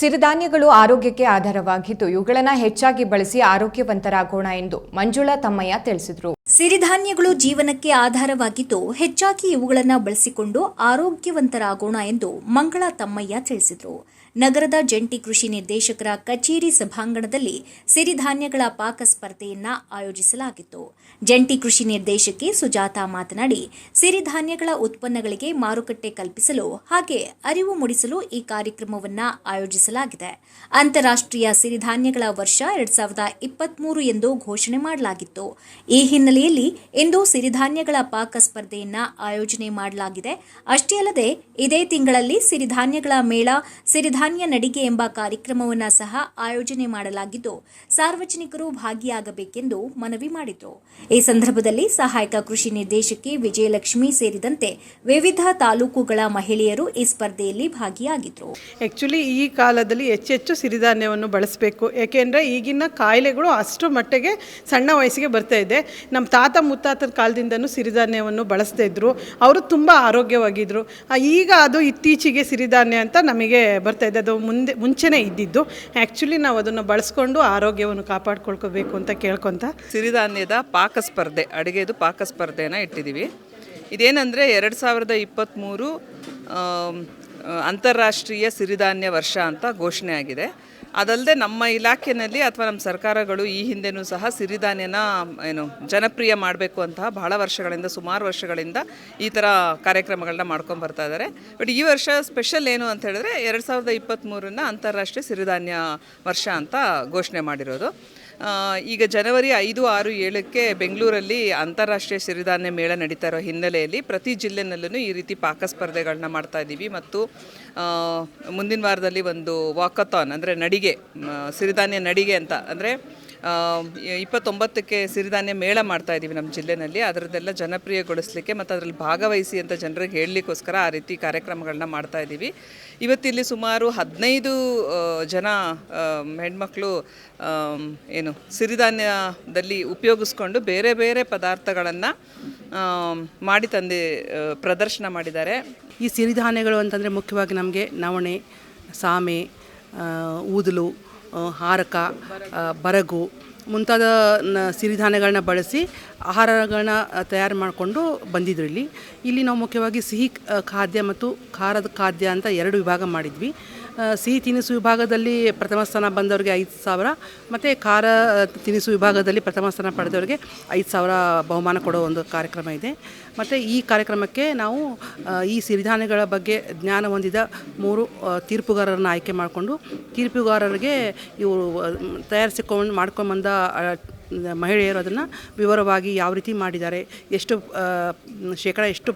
ಸಿರಿಧಾನ್ಯಗಳು ಆರೋಗ್ಯಕ್ಕೆ ಆಧಾರವಾಗಿದ್ದು ಇವುಗಳನ್ನು ಹೆಚ್ಚಾಗಿ ಬಳಸಿ ಆರೋಗ್ಯವಂತರಾಗೋಣ ಎಂದು ಮಂಜುಳಾ ತಮ್ಮಯ್ಯ ತಿಳಿಸಿದರು. ಸಿರಿಧಾನ್ಯಗಳು ಜೀವನಕ್ಕೆ ಆಧಾರವಾಗಿದ್ದು ಹೆಚ್ಚಾಗಿ ಇವುಗಳನ್ನು ಬಳಸಿಕೊಂಡು ಆರೋಗ್ಯವಂತರಾಗೋಣ ಎಂದು ಮಂಗಳ ತಮ್ಮಯ್ಯ ತಿಳಿಸಿದರು. ನಗರದ ಜಂಟಿ ಕೃಷಿ ನಿರ್ದೇಶಕರ ಕಚೇರಿ ಸಭಾಂಗಣದಲ್ಲಿ ಸಿರಿಧಾನ್ಯಗಳ ಪಾಕ ಸ್ಪರ್ಧೆಯನ್ನ ಆಯೋಜಿಸಲಾಗಿತ್ತು. ಜಂಟಿ ಕೃಷಿ ನಿರ್ದೇಶಕಿ ಸುಜಾತಾ ಮಾತನಾಡಿ, ಸಿರಿಧಾನ್ಯಗಳ ಉತ್ಪನ್ನಗಳಿಗೆ ಮಾರುಕಟ್ಟೆ ಕಲ್ಪಿಸಲು ಹಾಗೆ ಅರಿವು ಮೂಡಿಸಲು ಈ ಕಾರ್ಯಕ್ರಮವನ್ನ ಆಯೋಜಿಸಲಾಗಿದೆ. ಅಂತಾರಾಷ್ಟ್ರೀಯ ಸಿರಿಧಾನ್ಯಗಳ ವರ್ಷ ಎರಡ್ ಸಾವಿರದ ಇಪ್ಪತ್ಮೂರು ಎಂದು ಘೋಷಣೆ ಮಾಡಲಾಗಿತ್ತು. ಈ ಹಿನ್ನೆಲೆಯಲ್ಲಿ ಇಂದು ಸಿರಿಧಾನ್ಯಗಳ ಪಾಕ ಸ್ಪರ್ಧೆಯನ್ನ ಆಯೋಜನೆ ಮಾಡಲಾಗಿದೆ. ಅಷ್ಟೇ ಅಲ್ಲದೆ, ಇದೇ ತಿಂಗಳಲ್ಲಿ ಸಿರಿಧಾನ್ಯಗಳ ಮೇಳ, ಸಿರಿಧಾನ್ಯ ನಡಿಗೆ ಎಂಬ ಕಾರ್ಯಕ್ರಮವನ್ನ ಸಹ ಆಯೋಜನೆ ಮಾಡಲಾಗಿದ್ದು, ಸಾರ್ವಜನಿಕರು ಭಾಗಿಯಾಗಬೇಕೆಂದು ಮನವಿ ಮಾಡಿತು ಈ ಸಂದರ್ಭದಲ್ಲಿ ಸಹಾಯಕ ಕೃಷಿ ನಿರ್ದೇಶಕಿ ವಿಜಯಲಕ್ಷ್ಮಿ ಸೇರಿದಂತೆ ವಿವಿಧ ತಾಲೂಕುಗಳ ಮಹಿಳೆಯರು ಈ ಸ್ಪರ್ಧೆಯಲ್ಲಿ ಭಾಗಿಯಾಗಿದ್ರು. ಆಕ್ಚುಲಿ ಈ ಕಾಲದಲ್ಲಿ ಹೆಚ್ಚೆಚ್ಚು ಸಿರಿಧಾನ್ಯವನ್ನು ಬಳಸಬೇಕು. ಏಕೆಂದರೆ ಈಗಿನ ಕಾಯಿಲೆಗಳು ಅಷ್ಟು ಮಟ್ಟಿಗೆ ಸಣ್ಣ ವಯಸ್ಸಿಗೆ ಬರ್ತಾ ಇದೆ. ನಮ್ಮ ತಾತ ಮುತ್ತಾತನ ಕಾಲದಿಂದನೂ ಸಿರಿಧಾನ್ಯವನ್ನು ಬಳಸ್ತಾ ಇದ್ದರು ಅವರು ತುಂಬ ಆರೋಗ್ಯವಾಗಿದ್ದರು ಈಗ ಅದು ಇತ್ತೀಚೆಗೆ ಸಿರಿಧಾನ್ಯ ಅಂತ ನಮಗೆ ಬರ್ತಾ ಇದೆ. ಅದು ಮುಂದೆ, ಮುಂಚೆನೇ ಇದ್ದಿದ್ದು. ಆ್ಯಕ್ಚುಲಿ ನಾವು ಅದನ್ನು ಬಳಸ್ಕೊಂಡು ಆರೋಗ್ಯವನ್ನು ಕಾಪಾಡ್ಕೊಳ್ಕೋಬೇಕು ಅಂತ ಕೇಳ್ಕೊತ. ಸಿರಿಧಾನ್ಯದ ಪಾಕ ಸ್ಪರ್ಧೆ ಅಡುಗೆದು ಪಾಕ ಸ್ಪರ್ಧೆನ ಇಟ್ಟಿದ್ದೀವಿ ಇದೇನೆಂದರೆ ಎರಡು ಸಾವಿರದ ಇಪ್ಪತ್ತ್ಮೂರು ಅಂತಾರಾಷ್ಟ್ರೀಯ ಸಿರಿಧಾನ್ಯ ವರ್ಷ ಅಂತ ಘೋಷಣೆ ಆಗಿದೆ. ಅದಲ್ಲದೆ ನಮ್ಮ ಇಲಾಖೆಯಲ್ಲಿ ಅಥವಾ ನಮ್ಮ ಸರ್ಕಾರಗಳು ಈ ಹಿಂದೆನೂ ಸಹ ಸಿರಿಧಾನ್ಯನ, ಏನು, ಜನಪ್ರಿಯ ಮಾಡಬೇಕು ಅಂತ ಬಹಳ ವರ್ಷಗಳಿಂದ, ಸುಮಾರು ವರ್ಷಗಳಿಂದ ಈ ಥರ ಕಾರ್ಯಕ್ರಮಗಳನ್ನ ಮಾಡ್ಕೊಂಡು ಬರ್ತಾ ಇದ್ದಾರೆ ಬಟ್ ಈ ವರ್ಷ ಸ್ಪೆಷಲ್ ಏನು ಅಂತ ಹೇಳಿದ್ರೆ ಎರಡು ಸಾವಿರದ ಇಪ್ಪತ್ತ್ಮೂರನ್ನ ಅಂತಾರಾಷ್ಟ್ರೀಯ ಸಿರಿಧಾನ್ಯ ವರ್ಷ ಅಂತ ಘೋಷಣೆ ಮಾಡಿರೋದು. ಈಗ ಜನವರಿ ಐದು, ಆರು, ಏಳಕ್ಕೆ ಬೆಂಗಳೂರಲ್ಲಿ ಅಂತಾರಾಷ್ಟ್ರೀಯ ಸಿರಿಧಾನ್ಯ ಮೇಳ ನಡೀತಾ ಇರೋ ಹಿನ್ನೆಲೆಯಲ್ಲಿ ಪ್ರತಿ ಜಿಲ್ಲೆನಲ್ಲೂ ಈ ರೀತಿ ಪಾಕ ಸ್ಪರ್ಧೆಗಳನ್ನ ಮಾಡ್ತಾ ಇದ್ದೀವಿ ಮತ್ತು ಮುಂದಿನ ವಾರದಲ್ಲಿ ಒಂದು ವಾಕಥಾನ್ ಅಂದರೆ ನಡಿಗೆ ಸಿರಿಧಾನ್ಯ ನಡಿಗೆ ಅಂತ. ಅಂದರೆ ಇಪ್ಪತ್ತೊಂಬತ್ತಕ್ಕೆ ಸಿರಿಧಾನ್ಯ ಮೇಳ ಮಾಡ್ತಾ ಇದ್ದೀವಿ ನಮ್ಮ ಜಿಲ್ಲೆನಲ್ಲಿ. ಅದರದ್ದೆಲ್ಲ ಜನಪ್ರಿಯಗೊಳಿಸಲಿಕ್ಕೆ ಮತ್ತು ಅದರಲ್ಲಿ ಭಾಗವಹಿಸಿ ಅಂತ ಜನರಿಗೆ ಹೇಳಲಿಕ್ಕೋಸ್ಕರ ಆ ರೀತಿ ಕಾರ್ಯಕ್ರಮಗಳನ್ನ ಮಾಡ್ತಾ ಇದ್ದೀವಿ. ಇವತ್ತಿಲ್ಲಿ ಸುಮಾರು ಹದಿನೈದು ಜನ ಹೆಣ್ಮಕ್ಳು ಏನು, ಸಿರಿಧಾನ್ಯದಲ್ಲಿ ಉಪಯೋಗಿಸ್ಕೊಂಡು ಬೇರೆ ಬೇರೆ ಪದಾರ್ಥಗಳನ್ನು ಮಾಡಿ ತಂದು ಪ್ರದರ್ಶನ ಮಾಡಿದ್ದಾರೆ. ಈ ಸಿರಿಧಾನ್ಯಗಳು ಅಂತಂದರೆ ಮುಖ್ಯವಾಗಿ ನಮಗೆ ನವಣೆ, ಸಾಮೆ ಊದಲು ಹಾರಕ ಬರಗು ಮುಂತಾದ ನ, ಸಿರಿಧಾನ್ಯಗಳನ್ನ ಬಳಸಿ ಆಹಾರಗಳನ್ನ ತಯಾರು ಮಾಡಿಕೊಂಡು ಬಂದಿದ್ರು ಇಲ್ಲಿ. ಇಲ್ಲಿ ನಾವು ಮುಖ್ಯವಾಗಿ ಸಿಹಿ ಖಾದ್ಯ ಮತ್ತು ಖಾರದ ಖಾದ್ಯ ಅಂತ ಎರಡು ವಿಭಾಗ ಮಾಡಿದ್ವಿ. ಸಿಹಿ ತಿನಿಸು ವಿಭಾಗದಲ್ಲಿ ಪ್ರಥಮ ಸ್ಥಾನ ಬಂದವರಿಗೆ ಐದು ಸಾವಿರ, ಮತ್ತು ಖಾರ ತಿನಿಸು ವಿಭಾಗದಲ್ಲಿ ಪ್ರಥಮ ಸ್ಥಾನ ಪಡೆದವರಿಗೆ ಐದು ಸಾವಿರ ಬಹುಮಾನ ಕೊಡೋ ಒಂದು ಕಾರ್ಯಕ್ರಮ ಇದೆ. ಮತ್ತು ಈ ಕಾರ್ಯಕ್ರಮಕ್ಕೆ ನಾವು ಈ ಸಿರಿಧಾನ್ಯಗಳ ಬಗ್ಗೆ ಜ್ಞಾನ ಹೊಂದಿದ ಮೂರು ತೀರ್ಪುಗಾರರನ್ನು ಆಯ್ಕೆ ಮಾಡಿಕೊಂಡು, ತೀರ್ಪುಗಾರರಿಗೆ ಇವರು ತಯಾರಿಸಿಕೊಂಡು ಮಾಡ್ಕೊಂಬಂದ ಮಹಿಳೆಯರು ಅದನ್ನು ವಿವರವಾಗಿ ಯಾವ ರೀತಿ ಮಾಡಿದ್ದಾರೆ, ಎಷ್ಟು ಶೇಕಡ ಎಷ್ಟು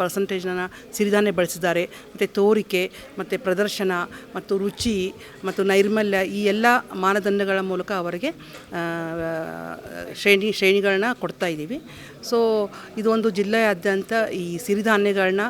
ಪರ್ಸಂಟೇಜ್ನ ಸಿರಿಧಾನ್ಯ ಬಳಸಿದ್ದಾರೆ, ಮತ್ತು ತೋರಿಕೆ, ಮತ್ತು ಪ್ರದರ್ಶನ, ಮತ್ತು ರುಚಿ, ಮತ್ತು ನೈರ್ಮಲ್ಯ ಈ ಎಲ್ಲ ಮಾನದಂಡಗಳ ಮೂಲಕ ಅವರಿಗೆ ಶ್ರೇಣಿ, ಶ್ರೇಣಿಗಳನ್ನ ಕೊಡ್ತಾ ಇದ್ದೀವಿ. ಸೊ ಇದೊಂದು ಜಿಲ್ಲೆಯಾದ್ಯಂತ ಈ ಸಿರಿಧಾನ್ಯಗಳನ್ನ